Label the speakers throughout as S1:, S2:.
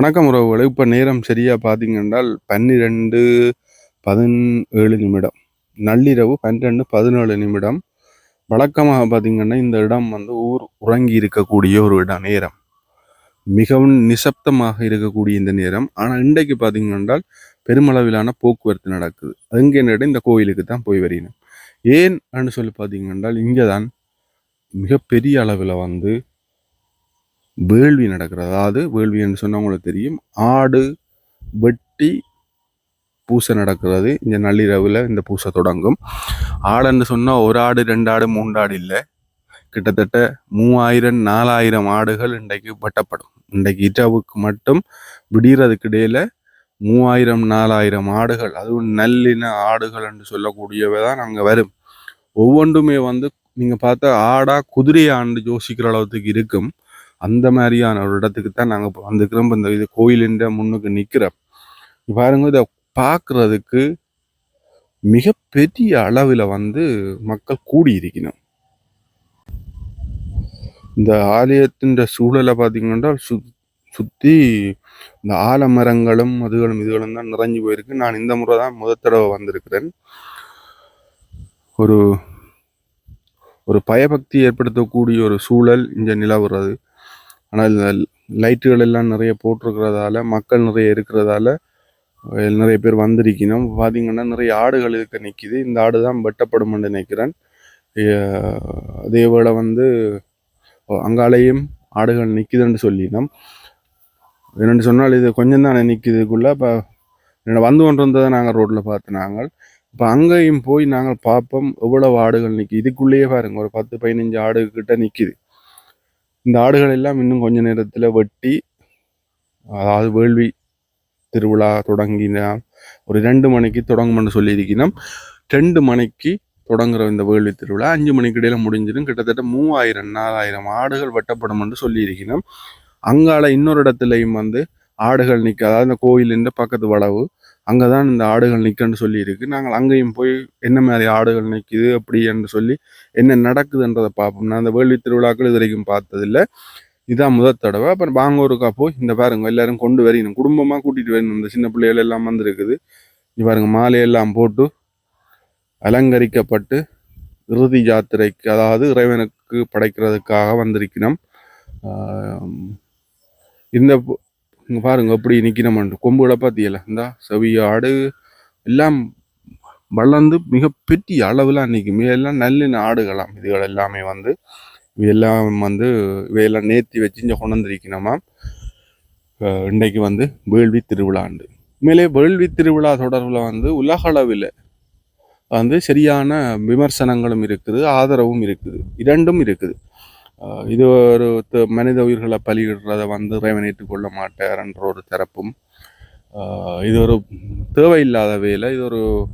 S1: வணக்கம் உறவுகளை. இப்போ நேரம் சரியாக பார்த்தீங்கன்றால் பன்னிரெண்டு பதினேழு நிமிடம். நள்ளிரவு பன்னிரெண்டு பதினேழு நிமிடம். வழக்கமாக பார்த்தீங்கன்னா இந்த இடம் வந்து ஊர் உறங்கி இருக்கக்கூடிய ஒரு இடம் நேரம். மிகவும் நிசப்தமாக இருக்கக்கூடிய இந்த நேரம். ஆனால் இன்றைக்கு பார்த்தீங்கன்றால் பெருமளவிலான போக்குவரத்து நடக்குது. அங்கே என்ன இந்த கோயிலுக்கு தான் போய் வருகிறேன். ஏன் அப்படின்னு சொல்லி பார்த்தீங்கன்றால் இங்கே தான் மிகப்பெரிய அளவில் வந்து வேள்வி நடக்கிறது. அதாவது வேள்வின்னு சொன்னவங்களுக்கு தெரியும். ஆடு வெட்டி பூசை நடக்கிறது. இந்த நள்ளிரவில் இந்த பூசை தொடங்கும். ஆடுன்னு சொன்னால் ஒரு ஆடு ரெண்டு ஆடு மூன்று ஆடு இல்லை. கிட்டத்தட்ட மூவாயிரம் நாலாயிரம் ஆடுகள் இன்றைக்கு வெட்டப்படும். இன்றைக்கு இரவுக்கு மட்டும் விடிகிறதுக்கு இடையில் மூவாயிரம் நாலாயிரம் ஆடுகள். அதுவும் நல்லின ஆடுகள் என்று சொல்லக்கூடியவை தான் அங்கே வரும். ஒவ்வொன்றுமே வந்து நீங்கள் பார்த்தா ஆடா குதிரையாண்டு யோசிக்கிற அளவுக்கு இருக்கும். அந்த மாதிரியான ஒரு இடத்துக்கு தான் நாங்கள் வந்துக்கிறோம் இந்த இது கோயிலின்ற முன்னுக்கு நிற்கிறோம் பாருங்க இதை பார்க்குறதுக்கு மிகப்பெரிய அளவில் வந்து மக்கள் கூடி இருக்கணும் இந்த ஆலயத்தின் சூழலை பார்த்தீங்கன்னா சு சுற்றி இந்த ஆலமரங்களும் அதுகளும் இதுகளும் தான் நிறைஞ்சு போயிருக்கு. நான் இந்த முறை தான் முதல் தடவை வந்திருக்கிறேன். ஒரு ஒரு பயபக்தி ஏற்படுத்தக்கூடிய ஒரு சூழல் இங்கே நிலவுறது. ஆனால் லைட்டுகள் எல்லாம் நிறைய போட்டிருக்கிறதால மக்கள் நிறைய இருக்கிறதால நிறைய பேர் வந்திருக்கணும். பார்த்தீங்கன்னா நிறைய ஆடுகள் இருக்க நிற்கிது இந்த ஆடு தான் வெட்டப்படும் என்று நினைக்கிறேன். அதே போல் வந்து அங்காலேயும் ஆடுகள் நிற்கிதுன்னு சொல்லினோம். என்னென்னு சொன்னால் இது கொஞ்சம் தானே நிற்கிதுக்குள்ளே இப்போ என்னோட வந்து கொண்டு வந்ததை நாங்கள் ரோட்டில் பார்த்து நாங்கள் இப்போ அங்கேயும் போய் நாங்கள் பார்ப்போம் எவ்வளவு ஆடுகள் நிற்கி இதுக்குள்ளேயே பாருங்கள் ஒரு பத்து பதினஞ்சு ஆடு கிட்ட நிற்கிது இந்த ஆடுகள் எல்லாம் இன்னும் கொஞ்ச நேரத்தில் வெட்டி அதாவது வேள்வி திருவிழா தொடங்கினா ஒரு ரெண்டு மணிக்கு தொடங்கும்னு சொல்லியிருக்கணும் ரெண்டு மணிக்கு தொடங்குற இந்த வேள்வி திருவிழா அஞ்சு மணிக்கு இடையில முடிஞ்சிடும். கிட்டத்தட்ட மூவாயிரம் நாலாயிரம் ஆடுகள் வெட்டப்படும் என்று சொல்லியிருக்கணும் அங்கால இன்னொரு இடத்துலையும் வந்து ஆடுகள் நிற்க அதாவது இந்த கோயிலின் பக்கத்து வளவு அங்கே தான் இந்த ஆடுகள் நிற்கன்னு சொல்லியிருக்கு. நாங்கள் அங்கேயும் போய் என்ன மாதிரி ஆடுகள் நிற்கிது அப்படி என்று சொல்லி என்ன நடக்குதுன்றதை பார்ப்போம். நான் அந்த வேள்வி திருவிழாக்கள் இது வரைக்கும் பார்த்ததில்ல. இதான் முதல் தடவை. அப்புறம் பாங்கூருக்கா போய் இந்த பாருங்க எல்லாரும் கொண்டு வரணும். குடும்பமாக கூட்டிகிட்டு வரணும். இந்த சின்ன பிள்ளைகள் எல்லாம் வந்திருக்குது. இங்க பாருங்க மாலையெல்லாம் போட்டு அலங்கரிக்கப்பட்டு இறுதி யாத்திரைக்கு அதாவது இறைவனுக்கு படைக்கிறதுக்காக வந்திருக்கிறோம். இந்த இங்கே பாருங்க எப்படி நிற்கிறோம் கொம்புகளை பார்த்தியல இந்த செவியாடு எல்லாம் வளர்ந்து மிகப்பெரிய அளவில் நிற்கும் இதெல்லாம் நல்லின ஆடுகளாம். இதுகள் எல்லாமே வந்து இவையெல்லாம் வந்து இவையெல்லாம் நேர்த்தி வச்சு இங்கே கொண்டு வந்திருக்கணுமா இன்றைக்கு வந்து வேள்வி திருவிழாண்டு மேலே வேள்வி திருவிழா தொடர்பில் வந்து உலகளவில் வந்து சரியான விமர்சனங்களும் இருக்குது ஆதரவும் இருக்குது. இரண்டும் இருக்குது. இது ஒரு த- மனித உயிர்களை பலியிடுறதை வந்து இறைவன் ஏற்றுக்கொள்ள மாட்டார் என்ற ஒரு தரப்பும் இது ஒரு தேவையில்லாத வேலை. இது ஒரு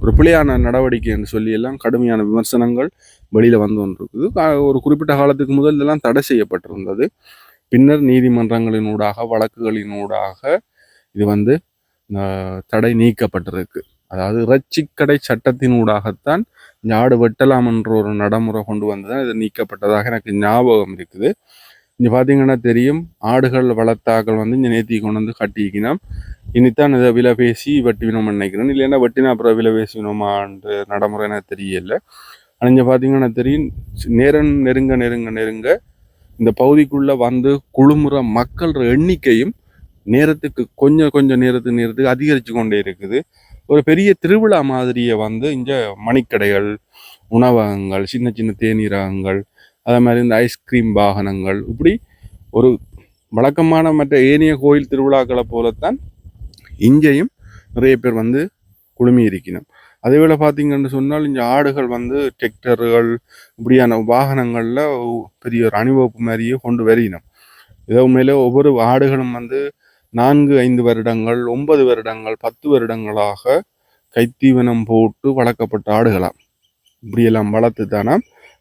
S1: ஒரு பிழையான நடவடிக்கை என்று சொல்லி எல்லாம் கடுமையான விமர்சனங்கள் வெளியில் வந்து கொண்டிருக்குது. கா- ஒரு குறிப்பிட்ட காலத்துக்கு முதல் இதெல்லாம் தடை செய்யப்பட்டிருந்தது. பின்னர் நீதிமன்றங்களினூடாக வழக்குகளினூடாக இது வந்து தடை நீக்கப்பட்டிருக்கு. அதாவது இறைச்சிக்கடை சட்டத்தினூடாகத்தான் ஆடு வெட்டலாம் என்ற ஒரு நடைமுறை கொண்டு வந்து தான் இது நீக்கப்பட்டதாக எனக்கு ஞாபகம் இருக்குது. இங்கே பார்த்தீங்கன்னா தெரியும் ஆடுகள் வளர்த்தாக்கள் வந்து இங்கே நேத்தி கொண்டு வந்து கட்டிக்கணும் இனித்தான் இதை விலை பேசி வெட்டினோம்னு நினைக்கிறேன். இல்லைன்னா வெட்டினா அப்புறம் விலை பேசினோமான்ற நடைமுறை எனக்கு தெரியல. ஆனால் இங்கே பார்த்தீங்கன்னா தெரியும் நேரம் நெருங்க நெருங்க நெருங்க இந்த பகுதிக்குள்ளே வந்து குழுமுற மக்கள் எண்ணிக்கையும் நேரத்துக்கு கொஞ்சம் கொஞ்சம் நேரத்துக்கு நேரத்துக்கு அதிகரித்து கொண்டே இருக்குது. ஒரு பெரிய திருவிழா மாதிரியை வந்து இங்கே மணிக்கடைகள் உணவகங்கள் சின்ன சின்ன தேநீரகங்கள் அதே மாதிரி இந்த ஐஸ்கிரீம் வாகனங்கள் இப்படி ஒரு வழக்கமான மற்ற ஏனைய கோயில் திருவிழாக்களை போலத்தான் இங்கேயும் நிறைய பேர் வந்து குழுமி இருக்கணும் அதே வேளை பார்த்தீங்கன்னு சொன்னால் இங்கே ஆடுகள் வந்து டிராக்டர்கள் இப்படியான வாகனங்களில் பெரிய ஒரு அணிவகுப்பு மாதிரியே கொண்டு வரையணும் இதை உண்மையிலே ஒவ்வொரு ஆடுகளும் வந்து நான்கு ஐந்து வருடங்கள் ஒன்பது வருடங்கள் பத்து வருடங்களாக கைத்தீவனம் போட்டு வளர்க்கப்பட்ட ஆடுகளாம். இப்படியெல்லாம் வளர்த்து தானே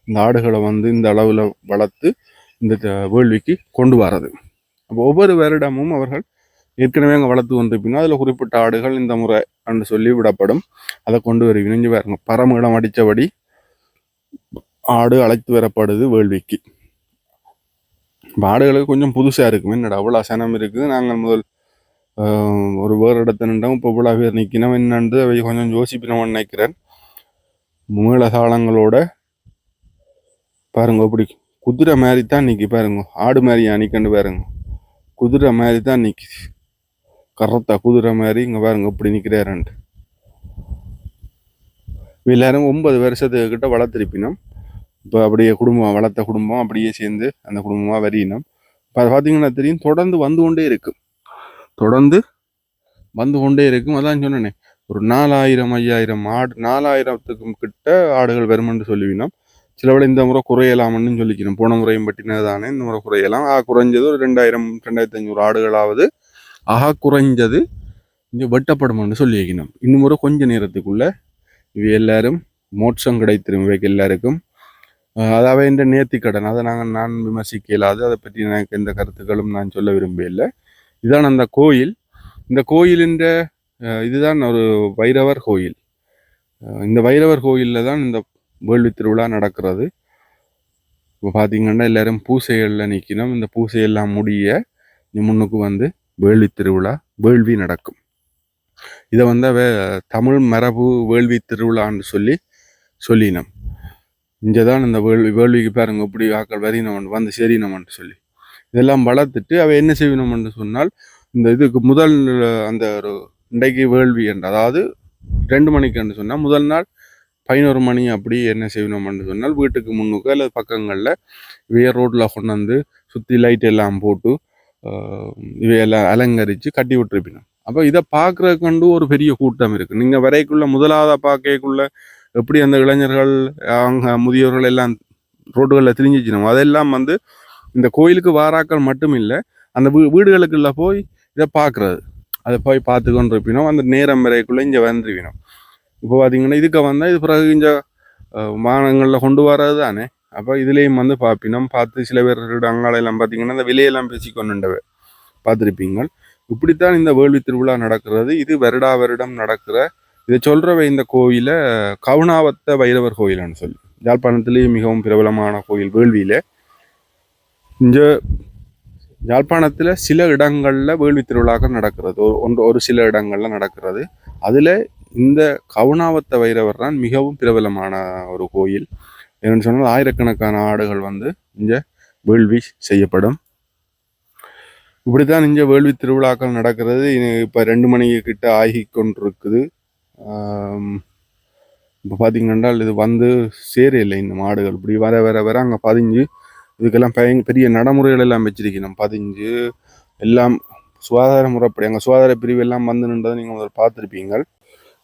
S1: இந்த ஆடுகளை வந்து இந்த அளவில் வளர்த்து இந்த த- வேள்விக்கு கொண்டு வரது அப்போ ஒவ்வொரு வருடமும் அவர்கள் ஏற்கனவே அங்கே வளர்த்து வந்திருப்பினோ அதில் குறிப்பிட்ட ஆடுகள் இந்த முறை அன்று சொல்லி விடப்படும். அதை கொண்டு வருவினும் இங்கே பாருங்க பரமிடம் அடித்தபடி ஆடு அழைத்து வரப்படுது வேள்விக்கு. ஆடுகளுக்கு கொஞ்சம் புதுசாக இருக்கும். என்னடா அவ்வளோ சனம் இருக்குது? நாங்கள் முதல் ஒரு வேறு இடத்துல நின்றோம். இப்போ இவ்வளோ பேர் நிற்கணும் என்னன்னு அவை கொஞ்சம் யோசிப்பினவன் நினைக்கிறேன். மூலதாளங்களோட பாருங்க அப்படி குதிரை மாதிரி தான் நிற்கி பாருங்க. ஆடு மாதிரி நிற்கண்டு பாருங்க. குதிரை மாதிரி தான் நிற்கிது கரத்தா குதிரை மாதிரி இங்கே பாருங்க இப்படி நிற்கிறாருன்ட்டு எல்லாரும் ஒன்பது வருஷத்துக்கிட்ட வளர்த்திருப்பினோம். இப்போ அப்படியே குடும்பம் வளர்த்த குடும்பம் அப்படியே சேர்ந்து அந்த குடும்பமாக வரியினோம். இப்போ பார்த்தீங்கன்னா தெரியும் தொடர்ந்து வந்து கொண்டே இருக்கும். தொடர்ந்து வந்து கொண்டே இருக்கும். அதான் சொன்னேனே ஒரு நாலாயிரம் ஐயாயிரம் ஆடு நாலாயிரத்துக்கும் கிட்ட ஆடுகள் வருமென்று சொல்லுவினோம். சிலவளை இந்த முறை குறையலாம்னு சொல்லிக்கணும். போன முறையும் பட்டினது தானே இந்த முறை குறையலாம். ஆக குறைஞ்சது ஒரு ரெண்டாயிரம் ரெண்டாயிரத்தி ஐநூறு ஆடுகளாவது ஆக குறைஞ்சது இங்கே வெட்டப்படும்னு சொல்லி வைக்கணும் இன்னும் முறை கொஞ்ச நேரத்துக்குள்ளே இவை எல்லாரும் மோட்சம் கிடைத்திரும் இவைக்கு எல்லாருக்கும். அதாவது இந்த நேர்த்தி கடன் அதை நாங்கள் நான் விமர்சிக்க இயலாது அதை பற்றி எனக்கு எந்த கருத்துக்களும் நான் சொல்ல விரும்பவில்லை. இதான் அந்த கோயில். இந்த கோயிலின் இதுதான் ஒரு வைரவர் கோயில். இந்த வைரவர் கோயிலில் தான் இந்த வேள்வி திருவிழா நடக்கிறது. இப்போ பார்த்தீங்கன்னா எல்லாரும் பூசைகளில் நிற்கணும் இந்த பூசையெல்லாம் முடிய இங்க முன்னுக்கு வந்து வேள்வி திருவிழா வேள்வி நடக்கும். இதை வந்து தமிழ் மரபு வேள்வி திருவிழான்னு சொல்லி சொல்லினோம். இங்கே தான் இந்த வேள்வி வேள்விக்கு பாருங்க இப்படி ஆக்கள் வரினவன் வந்து சரினவன் சொல்லி. இதெல்லாம் வளர்த்துட்டு அவள் என்ன செய்யணும்னு சொன்னால் இந்த இதுக்கு முதல் அந்த ஒரு இன்றைக்கு வேள்வி என்று அதாவது ரெண்டு மணிக்குன்னு சொன்னால் முதல் நாள் பதினோரு மணி அப்படி என்ன செய்யணும்னு சொன்னால் வீட்டுக்கு முன்னுக்கு அல்லது பக்கங்களில் இவைய ரோட்டில் கொண்டு வந்து சுற்றி லைட் எல்லாம் போட்டு இவையெல்லாம் அலங்கரித்து கட்டி விட்டுருப்பினோம். அப்போ இதை பார்க்குற கண்டு ஒரு பெரிய கூட்டம் இருக்குது நீங்கள் வரைக்குள்ள முதலாவதாக பார்க்கக்குள்ள எப்படி அந்த இளைஞர்கள் அவங்க முதியோர்கள் எல்லாம் ரோடுகளில் திரிஞ்சிச்சினோம் அதெல்லாம் வந்து இந்த கோயிலுக்கு வாராக்கள் மட்டும் இல்லை அந்த வீ வீடுகளுக்குள்ள போய் இதை பார்க்குறது அதை போய் பார்த்து கொண்டு இருப்பினோம் அந்த நேரம் வரைக்குள்ளே இங்கே வந்துருவினோம் இப்போ பார்த்தீங்கன்னா இதுக்கு வந்தால் இது பிறகு இங்கே வாகனங்களில் கொண்டு வர்றது தானே. அப்போ இதுலேயும் வந்து பார்ப்பினோம். பார்த்து சில பேர் அங்காலையெல்லாம் பார்த்தீங்கன்னா இந்த விலையெல்லாம் பேசி கொண்டுண்டவை பார்த்துருப்பீங்க இப்படித்தான் இந்த வேள்வி திருவிழா நடக்கிறது. இது வருடா வருடம் நடக்கிற இதை சொல்கிறவ இந்த கோயிலை கவுனாவத்த வைரவர் கோயில்னு சொல்லி. ஜாழ்ப்பாணத்துலேயும் மிகவும் பிரபலமான கோயில் வேள்வியில். இங்கே யாழ்ப்பாணத்தில் சில இடங்களில் வேள்வி திருவிழாக்கள் நடக்கிறது. ஒரு ஒன்று ஒரு சில இடங்களில் நடக்கிறது. அதில் இந்த கவுனாவத்த வைரவர் தான் மிகவும் பிரபலமான ஒரு கோயில். என்னென்னு சொன்னால் ஆயிரக்கணக்கான ஆடுகள் வந்து இங்கே வேள்வி செய்யப்படும். இப்படி தான் இங்கே வேள்வி திருவிழாக்கள் நடக்கிறது. இப்போ ரெண்டு மணி கிட்ட ஆகி கொண்டிருக்குது இப்போ பார்த்தீங்கன்னா இது வந்து சேரையில்லை இந்த மாடுகள். இப்படி வர வர வர அங்கே பதிஞ்சு இதுக்கெல்லாம் பய பெரிய நடைமுறைகள் எல்லாம் வச்சிருக்கணும். பதிஞ்சு எல்லாம் சுகாதார முறைப்படி அங்கே சுகாதார பிரிவு எல்லாம் வந்து நின்றதை நீங்கள் முதல் பார்த்துருப்பீங்க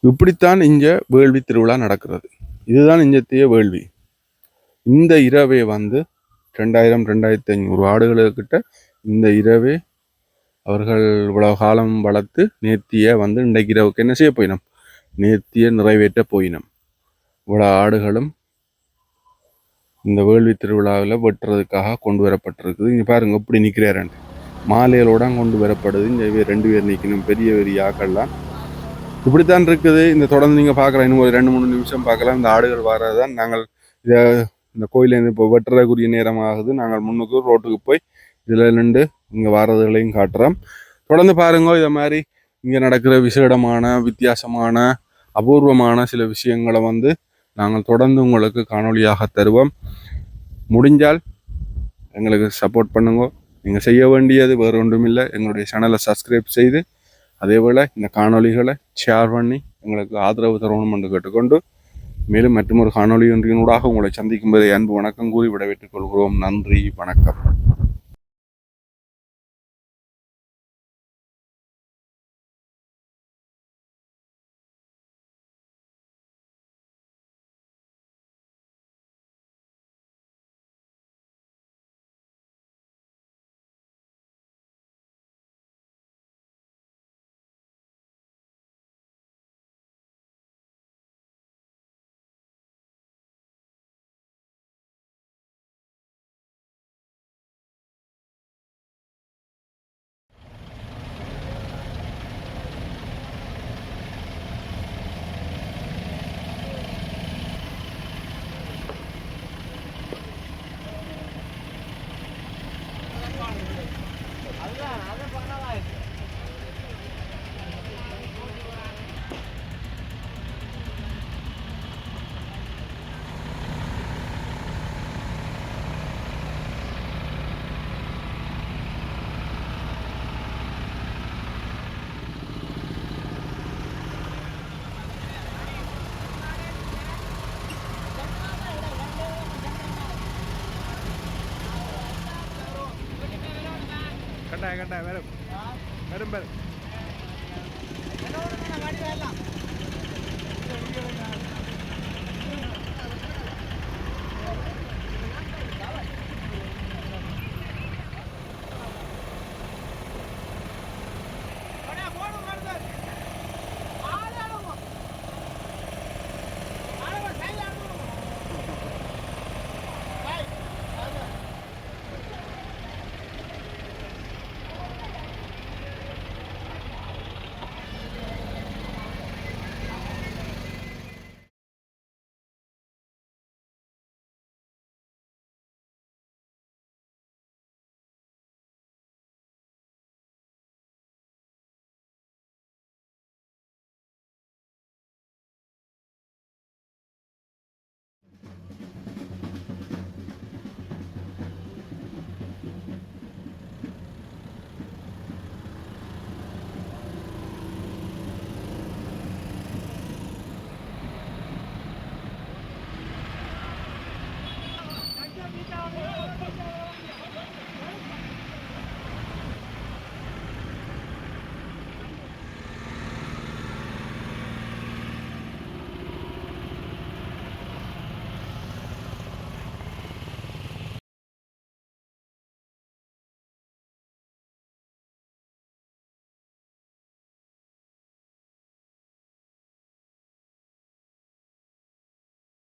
S1: இப்படித்தான் இங்கே வேள்வி திருவிழா நடக்கிறது. இதுதான் இஞ்சத்திய வேள்வி. இந்த இரவே வந்து ரெண்டாயிரம் ரெண்டாயிரத்தி ஐநூறு ஆடுகளுக்கிட்ட இந்த இரவே அவர்கள் இவ்வளவு காலம் வளர்த்து நேர்த்தியை வந்து இன்றைக்கு இரவுக்கு என்ன செய்ய போயினோம்? நேர்த்திய நிறைவேற்ற போயினம். இவ்வளோ ஆடுகளும் இந்த வேள்வி திருவிழாவில் வெட்டுறதுக்காக கொண்டு வரப்பட்டிருக்குது. இங்கே பாருங்க எப்படி நிற்கிறாரன் மாலைகளோட கொண்டு வரப்படுது. இங்கே ரெண்டு பேர் நிற்கணும் பெரிய பெரிய ஆக்கள்லாம். இப்படித்தான் இருக்குது. இந்த தொடர்ந்து நீங்கள் பார்க்கலாம். இன்னும் ஒரு ரெண்டு மூணு நிமிஷம் பார்க்கலாம். இந்த ஆடுகள் வர்றதுதான் நாங்கள் இதை இந்த கோயிலேருந்து இப்போ வெட்டுறதுக்குரிய நேரம் ஆகுது நாங்கள் முன்னுக்கு ரோட்டுக்கு போய் இதில் நின்று இங்கே வர்றதுகளையும் காட்டுறோம். தொடர்ந்து பாருங்க இதை மாதிரி இங்கே நடக்கிற விசேடமான வித்தியாசமான அபூர்வமான சில விஷயங்களை வந்து நாங்கள் தொடர்ந்து உங்களுக்கு காணொளியாக தருவோம். முடிஞ்சால் எங்களுக்கு சப்போர்ட் பண்ணுங்க. நீங்கள் செய்ய வேண்டியது வேறு ஒன்றும் இல்லை. எங்களுடைய சேனலை சப்ஸ்கிரைப் செய்து அதேபோல் இந்த காணொளிகளை ஷேர் பண்ணி எங்களுக்கு ஆதரவு தரணும் என்று கேட்டுக்கொண்டு மேலும் மற்றொரு காணொளி ஒன்றினூடாக உங்களை சந்திக்கும் போது அன்பு வணக்கம் கூறி விடைபெற்றுக் கொள்கிறோம். நன்றி வணக்கம்.
S2: கட்டாய கட்டாய வரும். வரும் வரும்.